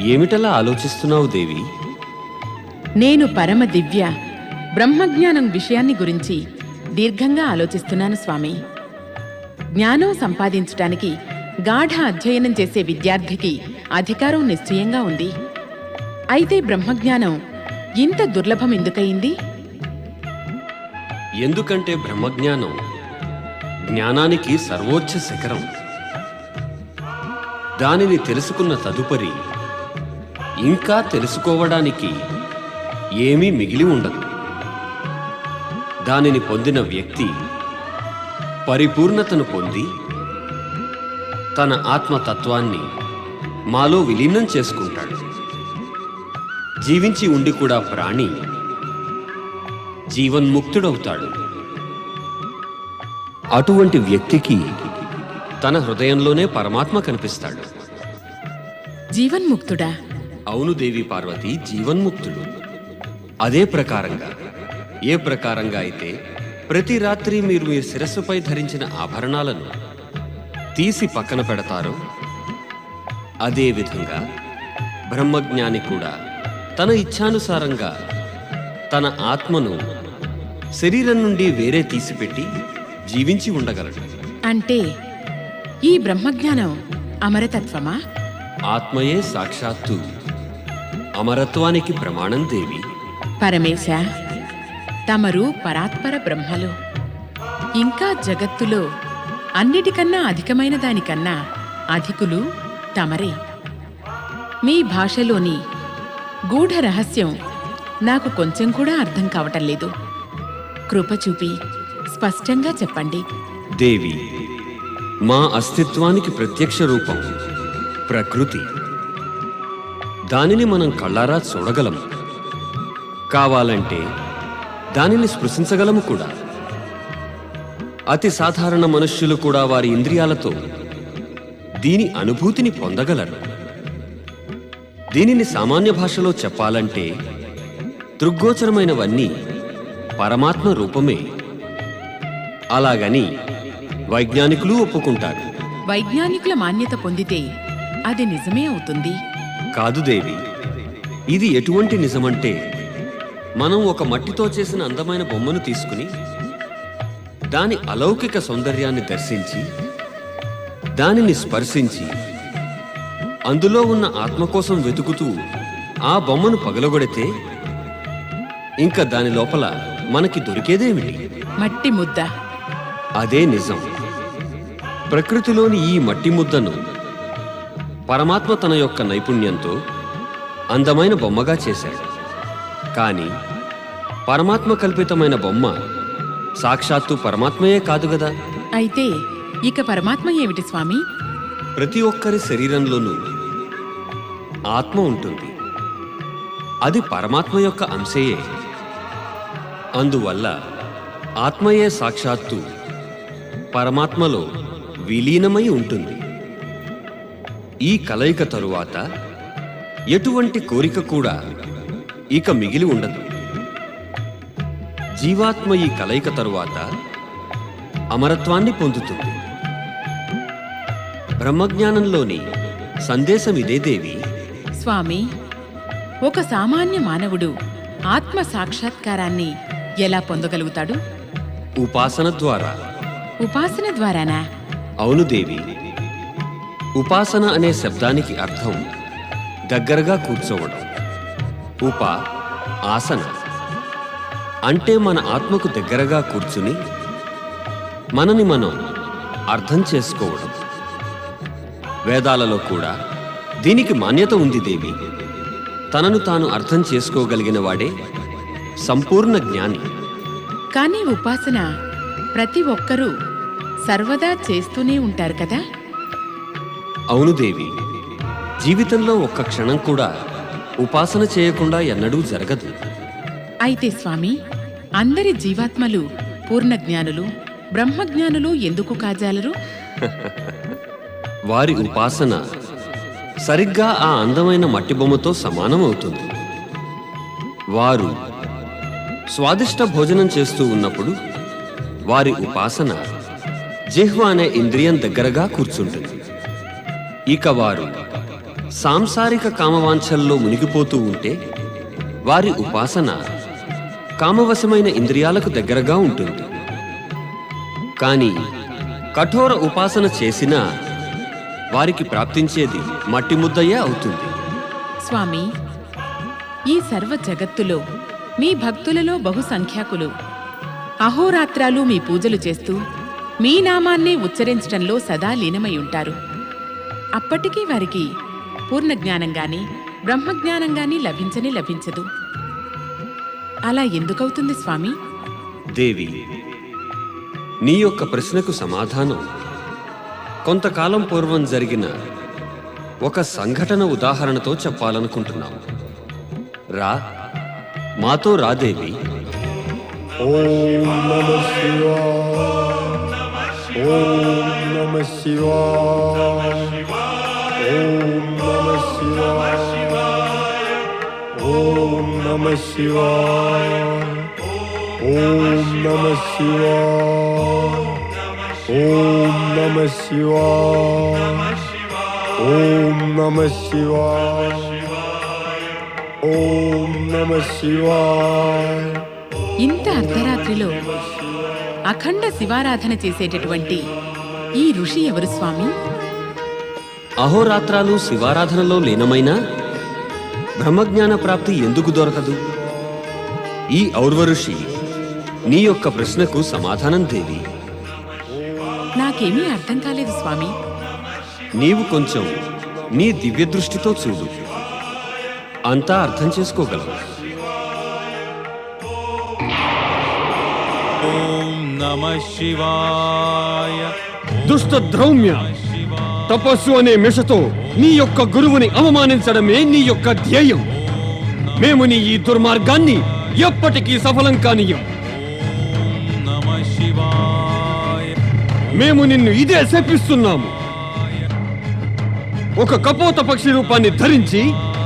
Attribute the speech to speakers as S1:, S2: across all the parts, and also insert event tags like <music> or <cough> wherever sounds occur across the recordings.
S1: ఏమిటలా ఆలోచిస్తున్నావు దేవి?
S2: నేను పరమ దివ్య బ్రహ్మజ్ఞానం విషయాన్ని గురించి దీర్ఘంగా ఆలోచిస్తున్నాను స్వామి. జ్ఞానం సంపాదించటానికి గాఢ అధ్యయనం చేసే విద్యార్థికి అధికారం నిశ్చయంగా ఉంది. అయితే బ్రహ్మజ్ఞానం ఇంత దుర్లభం ఎందుకయింది?
S1: ఎందుకంటే బ్రహ్మజ్ఞానం జ్ఞానానికి సర్వోచ్చ శిఖరం. దానిని తెలుసుకున్న తదుపరి ఇంకా తెలుసుకోవడానికి ఏమీ మిగిలి ఉండదు. దానిని పొందిన వ్యక్తి పరిపూర్ణతను పొంది తన ఆత్మతత్వాన్ని మాలో విలీనం చేసుకుంటాడు. జీవించి ఉండి కూడా ప్రాణి జీవన్ముక్తుడవుతాడు. అటువంటి వ్యక్తికి తన హృదయంలోనే పరమాత్మ కనిపిస్తాడు.
S2: జీవన్ముక్తుడా?
S1: అవును దేవి పార్వతి జీవన్ముక్తుడు అదే ప్రకారంగా ఏ ప్రకారంగా అయితే ప్రతి రాత్రి మీరు మీ శిరస్సుపై ధరించిన ఆభరణాలను తీసి పక్కన పెడతారో అదే విధంగా బ్రహ్మజ్ఞాని కూడా తన ఇచ్ఛానుసారంగా తన ఆత్మను శరీరం నుండి వేరే తీసిపెట్టి జీవించి ఉండగలడు.
S2: అంటే ఈ బ్రహ్మజ్ఞానం అమరతత్వమా?
S1: ఆత్మయే సాక్షాత్తు అమరత్వానికి ప్రమాణం దేవి.
S2: పరమేశ తమరు పరాత్పర బ్రహ్మలు. ఇంకా జగత్తులో అన్నిటికన్నా అధికమైన దానికన్నా అధికులు తమరే. మీ భాషలోని గూఢ రహస్యం నాకు కొంచెం కూడా అర్థం కావటం లేదు. కృప చూపి స్పష్టంగా చెప్పండి.
S1: దేవి మా అస్తిత్వానికి ప్రత్యక్ష రూపం ప్రకృతి. దానిని మనం కళ్ళారా చూడగలము కావాలంటే దానిని స్పృశించగలము కూడా. అతి సాధారణ మనుష్యులు కూడా వారి ఇంద్రియాలతో దీని అనుభూతిని పొందగలరు. దీనిని సామాన్య భాషలో చెప్పాలంటే దృగ్గోచరమైనవన్నీ పరమాత్మ రూపమే. అలాగని వైజ్ఞానికులు ఒప్పుకుంటారు.
S2: వైజ్ఞానికుల మాన్యత పొందితే అది నిజమే అవుతుంది.
S1: కాదు దేవి. ఇది ఎటువంటి నిజమంటే మనం ఒక మట్టితో చేసిన అందమైన బొమ్మను తీసుకుని దాని అలౌకిక సౌందర్యాన్ని దర్శించి దానిని స్పర్శించి అందులో ఉన్న ఆత్మ కోసం వెతుకుతూ ఆ బొమ్మను పగలగొడితే ఇంకా దాని లోపల మనకి దొరికేదేమిటి?
S2: మట్టి ముద్ద.
S1: అదే నిజం. ప్రకృతిలోని ఈ మట్టి ముద్దను పరమాత్మ తన యొక్క నైపుణ్యంతో అందమైన బొమ్మగా చేశాడు. కానీ పరమాత్మ కల్పితమైన బొమ్మ సాక్షాత్తు పరమాత్మయే కాదు గదా?
S2: అయితే ఇక పరమాత్మ ఏమిటి స్వామి?
S1: ప్రతి ఒక్కరి శరీరంలోనూ ఆత్మ ఉంటుంది. అది పరమాత్మ యొక్క అంశయే. అందువల్ల ఆత్మయే సాక్షాత్తు పరమాత్మలో విలీనమై ఉంటుంది. ఈ కలయిక తరువాత ఎటువంటి కోరిక కూడా ఇక మిగిలి ఉండదు. జీవాత్మ ఈ కలయిక తరువాత అమరత్వాన్ని పొందుతుంది. బ్రహ్మజ్ఞానంలోని సందేశం ఇదే దేవి.
S2: స్వామి ఒక సామాన్య మానవుడు ఆత్మ సాక్షాత్కారాన్ని ఎలా పొందగలుగుతాడు?
S1: ఉపాసన ద్వారా.
S2: ఉపాసన ద్వారానా?
S1: అవును దేవి. ఉపాసన అనే శబ్దానికి అర్థం దగ్గరగా కూర్చోవడం. ఉప ఆసన. అంటే మన ఆత్మకు దగ్గరగా కూర్చుని మనని మనం అర్థం చేసుకోవడం. వేదాలలో కూడా దీనికి మాన్యత ఉంది దేవి. తనను తాను అర్థం చేసుకోగలిగిన వాడే సంపూర్ణ జ్ఞాని.
S2: కానీ ఉపాసన ప్రతి ఒక్కరూ సర్వదా చేస్తూనే ఉంటారు కదా?
S1: అవును దేవి. జీవితంలో ఒక్క క్షణం కూడా ఉపాసన చేయకుండా ఎన్నడూ జరగదు.
S2: అయితే స్వామి అందరి జీవాత్మలు పూర్ణ జ్ఞానులు బ్రహ్మజ్ఞానులు ఎందుకు కాజాలరు? <laughs>
S1: వారి ఉపాసన సరిగ్గా ఆ అందమైన మట్టి బొమ్మతో సమానం అవుతుంది వారు స్వాదిష్ట భోజనం చేస్తూ ఉన్నప్పుడు వారి ఉపాసన జిహ్వ అనే ఇంద్రియం దగ్గరగా కూర్చుంటుంది. ఇక వారు సాంసారిక కామవాంఛల్లో మునిగిపోతూ ఉంటే వారి ఉపాసన కామవశమైన ఇంద్రియాలకు దగ్గరగా ఉంటుంది. కానీ కఠోర ఉపాసన చేసినా వారికి ప్రాప్తించేది మట్టి ముద్దయే అవుతుంది.
S2: స్వామి ఈ సర్వ జగత్తులో మీ భక్తులలో బహుసంఖ్యాకులు. అహోరాత్రాలు మీ పూజలు చేస్తూ మీ నామాన్నే ఉచ్చరించటంలో సదా లీనమై ఉంటారు. అప్పటికీ వారికి పూర్ణ జ్ఞానం గాని బ్రహ్మజ్ఞానం గాని లభించని లభించదు. అలా ఎందుకవుతుంది స్వామి?
S1: దేవి నీ యొక్క ప్రశ్నకు సమాధానం. కొంతకాలం పూర్వం జరిగిన ఒక సంఘటన ఉదాహరణతో చెప్పాలనుకుంటున్నాం. రా మాతో రాదేవి
S3: ఓం నమ శివాయ. ఓం నమ శివాయ. ఓం నమ శివాయ ఓం నమ శివాయ ఓం నమ శివాయ ఓం నమ శివాయ ఓం నమ శివాయ ఓం నమ శివాయ
S2: ఇంత అర్ధరాత్రిలో అఖండ శివారాధన చేసేటటువంటి ఈ ఋషి ఎవరు స్వామి?
S1: అహోరాత్రాలు శివారాధనలో లీనమైనా? బ్రహ్మజ్ఞాన ప్రాప్తి ఎందుకు దొరకదు? ఈ ఔర్వ ఋషి నీ యొక్క ప్రశ్నకు సమాధానం దేవి.
S2: నాకేమీ అర్థం కాలేదు స్వామి.
S1: నీవు కొంచెం నీ దివ్య దృష్టితో చూడు. అంతా అర్థం చేసుకోగలవు.
S4: ఓం నమ శివాయ.
S5: దుష్ట ద్రౌమ్య. తపస్సు అనే మిషతో నీ యొక్క గురువుని అవమానించడమే నీ యొక్క ధ్యేయం. మేము నీ ఈ దుర్మార్గాన్ని ఎప్పటికీ సఫలం కానీయం మేము నిన్ను ఇదే శపిస్తున్నాము. ఒక కపోత పక్షి రూపాన్ని ధరించి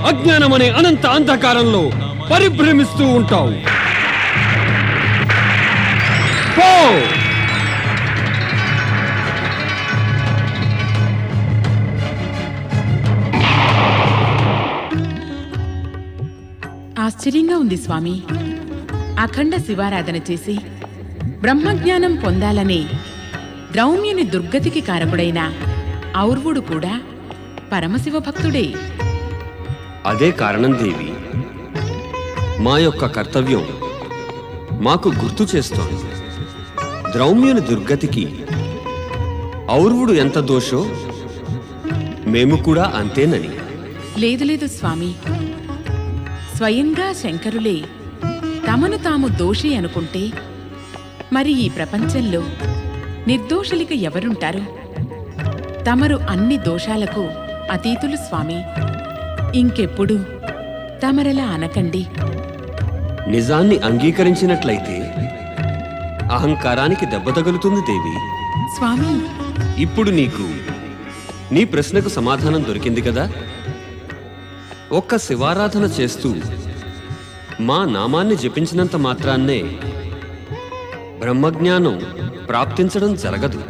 S5: అజ్ఞానమనే అనంత అంధకారంలో పరిభ్రమిస్తూ ఉంటావు. పో!
S2: ఆశ్చర్యంగా ఉంది స్వామి. అఖండ శివారాధన చేసి బ్రహ్మజ్ఞానం పొందాలనే ద్రౌమ్యుని దుర్గతికి కారకుడైన ఔర్వుడు కూడా పరమశివ భక్తుడే.
S1: అదే కారణం దేవి. మా యొక్క కర్తవ్యం మాకు గుర్తు చేస్తోంది. ద్రౌమ్యుని దుర్గతికి ఔర్వుడు ఎంత దోషో మేము కూడా అంతేనని.
S2: లేదు లేదు స్వామి. స్వయంగా శంకరులే తమను తాము దోషి అనుకుంటే మరి ఈ ప్రపంచంలో నిర్దోషులిక ఎవరుంటారు? తమరు అన్ని దోషాలకు అతీతులు స్వామి. ఇంకెప్పుడు తమరలా అనకండి.
S1: నిజాన్ని అంగీకరించినట్లయితే అహంకారానికి దెబ్బ తగులుతుంది దేవి.
S2: స్వామి.
S1: ఇప్పుడు నీకు నీ ప్రశ్నకు సమాధానం దొరికింది కదా? ఒక్క శివారాధన చేస్తూ మా నామాన్ని జపించినంత మాత్రాన్నే బ్రహ్మజ్ఞానం ప్రాప్తించడం జరగదు.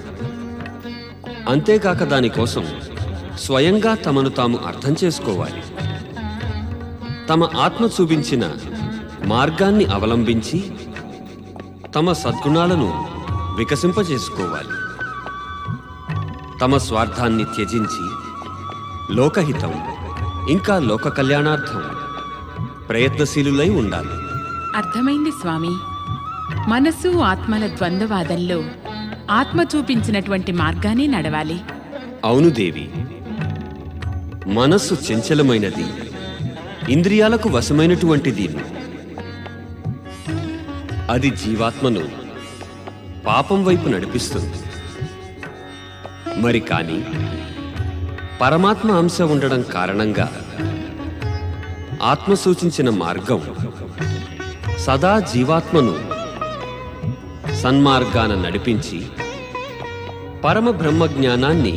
S1: అంతేకాక దానికోసం స్వయంగా తమను తాము అర్థం చేసుకోవాలి. తమ ఆత్మ చూపించిన మార్గాన్ని అవలంబించి తమ సద్గుణాలను వికసింపజేసుకోవాలి. తమ స్వార్థాన్ని త్యజించి లోకహితం ఇంకా లోక కళ్యాణార్థం ప్రయత్నశీలులై ఉండాలి.
S2: అర్థమైంది స్వామి. మనసు ఆత్మల ద్వంద్వవాదంలో ఆత్మ చూపించినటువంటి మార్గానే నడవాలి.
S1: అవును దేవి. మనస్సు చంచలమైనది. ఇంద్రియాలకు వశమైనటువంటిది. అది జీవాత్మను పాపం వైపు నడిపిస్తుంది. మరి కాని పరమాత్మ అంశ ఉండడం కారణంగా ఆత్మ సూచించిన మార్గం సదా జీవాత్మను సన్మార్గాన నడిపించి పరమ బ్రహ్మ జ్ఞానాన్ని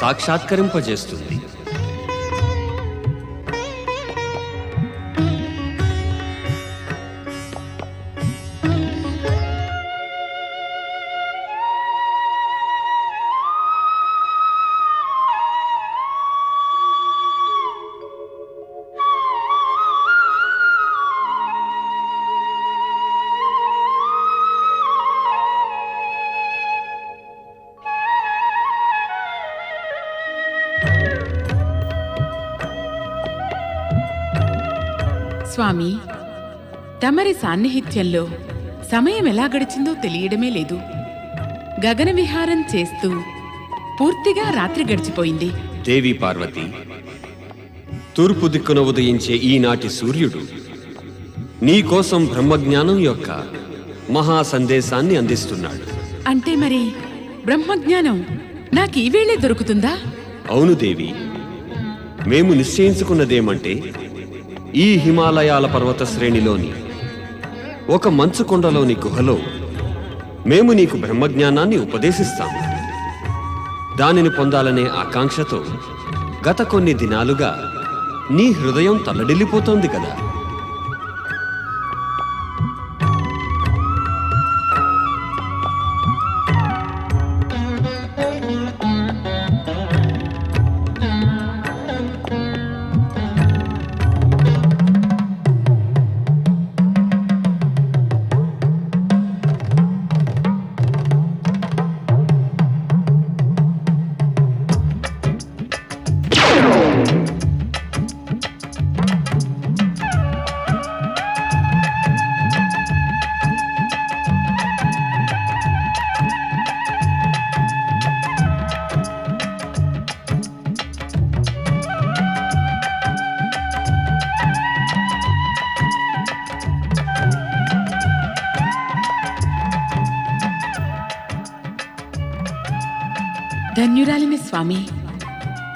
S1: సాక్షాత్కరింపజేస్తుంది.
S2: స్వామి తమరి సాన్నిహిత్యంలో సమయం ఎలా గడిచిందో తెలియడమే లేదు. గగన విహారం చేస్తూ పూర్తిగా రాత్రి గడిచిపోయింది.
S1: దేవి పార్వతి తూర్పు దిక్కున ఉదయించే ఈనాటి సూర్యుడు నీకోసం బ్రహ్మజ్ఞానం యొక్క మహా సందేశాన్ని అందిస్తున్నాడు.
S2: అంటే మరి బ్రహ్మజ్ఞానం నాకు ఈ వేళే దొరుకుతుందా?
S1: అవును దేవి మేము నిశ్చయించుకున్నదేమంటే ఈ హిమాలయాల పర్వత శ్రేణిలోని ఒక మంచు కొండలోని గుహలో మేము నీకు బ్రహ్మజ్ఞానాన్ని ఉపదేశిస్తాము. దానిని పొందాలనే ఆకాంక్షతో గత కొన్ని దినాలుగా నీ హృదయం తల్లడిల్లిపోతోంది కదా.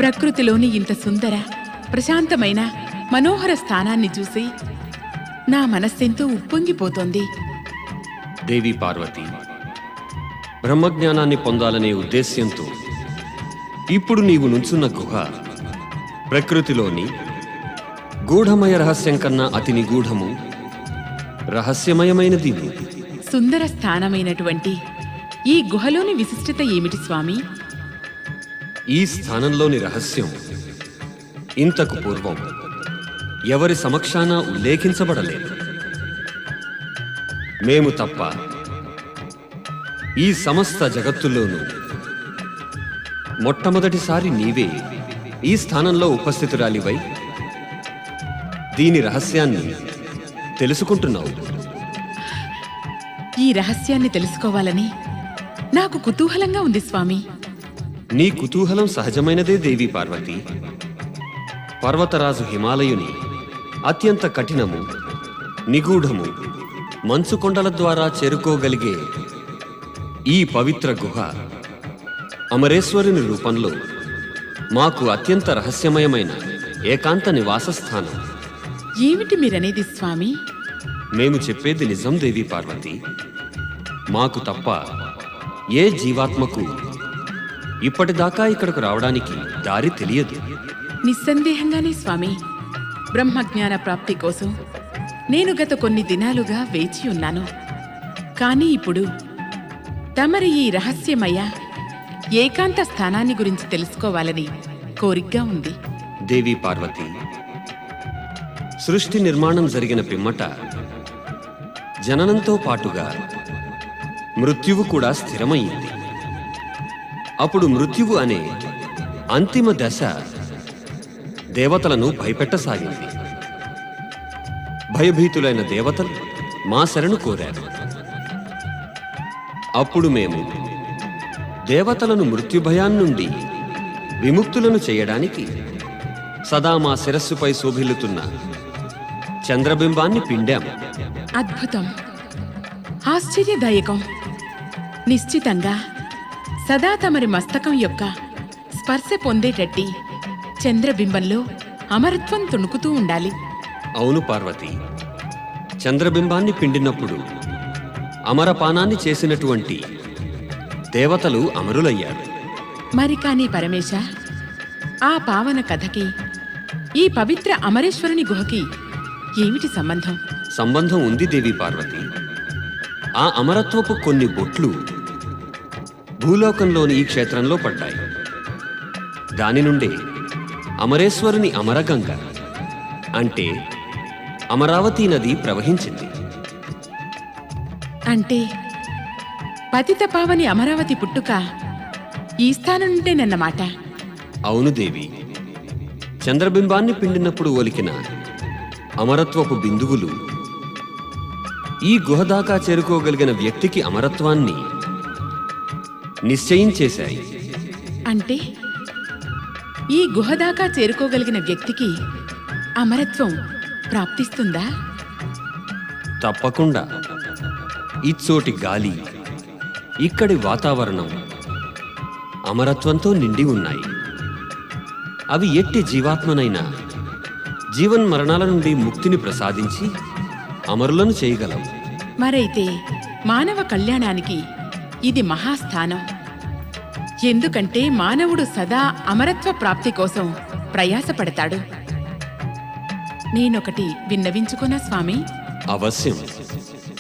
S2: ప్రకృతిలోని ఇంత సుందర ప్రశాంతమైన మనోహర స్థానాన్ని చూసి నా మనస్సెంతో ఉప్పొంగిపోతోంది
S1: దేవి పార్వతి బ్రహ్మజ్ఞానాన్ని పొందాలనే ఉద్దేశ్యంతో ఇప్పుడు నీవు నుంచున్న గుహ ప్రకృతిలోని గూఢమయ రహస్యం కన్నా అతి నిగూఢము రహస్యమయమైనది.
S2: సుందర స్థానమైనటువంటి ఈ గుహలోని విశిష్టత ఏమిటి స్వామి
S1: ఈ స్థానంలోని రహస్యం. ఇంతకు పూర్వం ఎవరి సమక్షాన ఉల్లేఖించబడలేదు. మేము తప్ప ఈ సమస్త జగత్తులోనూ మొట్టమొదటిసారి నీవే ఈ స్థానంలో ఉపస్థితురాలివై దీని రహస్యాన్ని తెలుసుకుంటున్నావు.
S2: ఈ రహస్యాన్ని తెలుసుకోవాలని నాకు కుతూహలంగా ఉంది స్వామి.
S1: నీ కుతూహలం సహజమైనదే దేవి పార్వతి. పర్వతరాజు హిమాలయుని అత్యంత కఠినము నిగూఢము మంచు కొండల ద్వారా చేరుకోగలిగే ఈ పవిత్ర గుహ అమరేశ్వరుని రూపంలో మాకు అత్యంత రహస్యమయమైన ఏకాంత నివాస స్థానం.
S2: ఏమిటి మీరనేది స్వామి?
S1: మేము చెప్పేది నిజం దేవి పార్వతి. మాకు తప్ప ఏ జీవాత్మకు ఇప్పటిదాకా ఇక్కడకు రావడానికి దారి తెలియదు.
S2: నిస్సందేహంగానే స్వామి బ్రహ్మజ్ఞాన ప్రాప్తి కోసం నేను గత కొన్ని దినాలుగా వేచి ఉన్నాను. కానీ ఇప్పుడు తమరి ఈ రహస్యమయ ఏకాంత స్థానాన్ని గురించి తెలుసుకోవాలని కోరికగా ఉంది.
S1: దేవి పార్వతి సృష్టి నిర్మాణం జరిగిన పిమ్మట జననంతో పాటుగా మృత్యువు కూడా స్థిరమయ్యింది. అప్పుడు మృత్యువు అనే అంతిమ దశ దేవతలను భయపెట్టసాగింది. భయభీతులైన దేవతలు మా శరణు కోరారు. అప్పుడు మేము దేవతలను మృత్యుభయాన్నుండి విముక్తులను చేయడానికి సదా మా శిరస్సుపై శోభిల్లుతున్న చంద్రబింబాన్ని పిండాం
S2: అద్భుతం. ఆశ్చర్యదాయకం. నిశ్చితంగా సదా తమరి మస్తకం యొక్క స్పర్శ పొందేటట్టి చంద్రబింబంలో అమరత్వం తుణుకుతూ ఉండాలి.
S1: అవును పార్వతి. చంద్రబింబాన్ని పిండినప్పుడు అమరపానాన్ని చేసినటువంటి దేవతలు అమరులయ్యారు.
S2: మరి కాని పరమేశ ఆ పావన కథకి ఈ పవిత్ర అమరేశ్వరుని గుహకి ఏమిటి సంబంధం?
S1: సంబంధం ఉంది దేవి పార్వతి. ఆ అమరత్వపు కొన్ని బొట్లు భూలోకంలోని ఈ క్షేత్రంలో పడ్డాయి. దాని నుండే అమరేశ్వరుని అమరగంగ అంటే అమరావతి నది ప్రవహించింది.
S2: అంటే పతిత పావని అమరావతి పుట్టుక ఈ స్థానం
S1: అమరత్వపు బిందువులు ఈ గుహ దాకా చేరుకోగలిగిన వ్యక్తికి అమరత్వాన్ని నిశ్చయించేశాయి.
S2: అంటే ఈ గుహ దాకా చేరుకోగలిగిన వ్యక్తికి అమరత్వం ప్రాప్తిస్తుందా?
S1: తప్పకుండా. ఇచ్చోటి గాలి ఇక్కడి వాతావరణం అమరత్వంతో నిండి ఉన్నాయి. అవి ఎట్టి జీవాత్మనైనా జీవన్మరణాల నుండి ముక్తిని ప్రసాదించి అమరులను చేయగలవు.
S2: మరైతే మానవ కళ్యాణానికి ఇది మహాస్థానం. ఎందుకంటే మానవుడు సదా అమరత్వ ప్రాప్తి కోసం ప్రయాసపడతాడు. నేనొకటి విన్నవించుకున్నా స్వామి?
S1: అవశ్యం.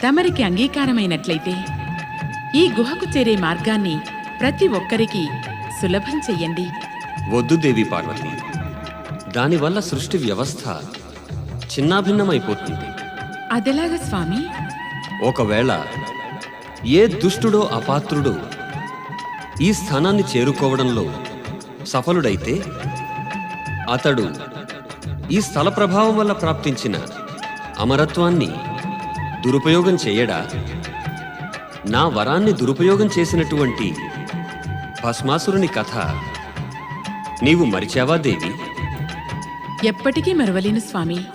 S2: తమరికి అంగీకారమైనట్లయితే ఈ గుహకు చేరే మార్గాన్ని ప్రతి ఒక్కరికి సులభం చెయ్యండి.
S1: వద్దు దేవి పార్వతి. దానివల్ల సృష్టి వ్యవస్థ చిన్నాభిన్నమైపోతుంది.
S2: అదెలాగా స్వామి?
S1: ఒకవేళ ఏ దుష్టుడో అపాత్రుడో ఈ స్థానాన్ని చేరుకోవడంలో సఫలుడైతే అతడు ఈ స్థల ప్రభావం వల్ల ప్రాప్తించిన అమరత్వాన్ని దురుపయోగం చేయడా? నా వరాన్ని దురుపయోగం చేసినటువంటి భస్మాసురుని కథ నీవు మరిచావా దేవి?
S2: ఎప్పటికీ మరువలేను స్వామి.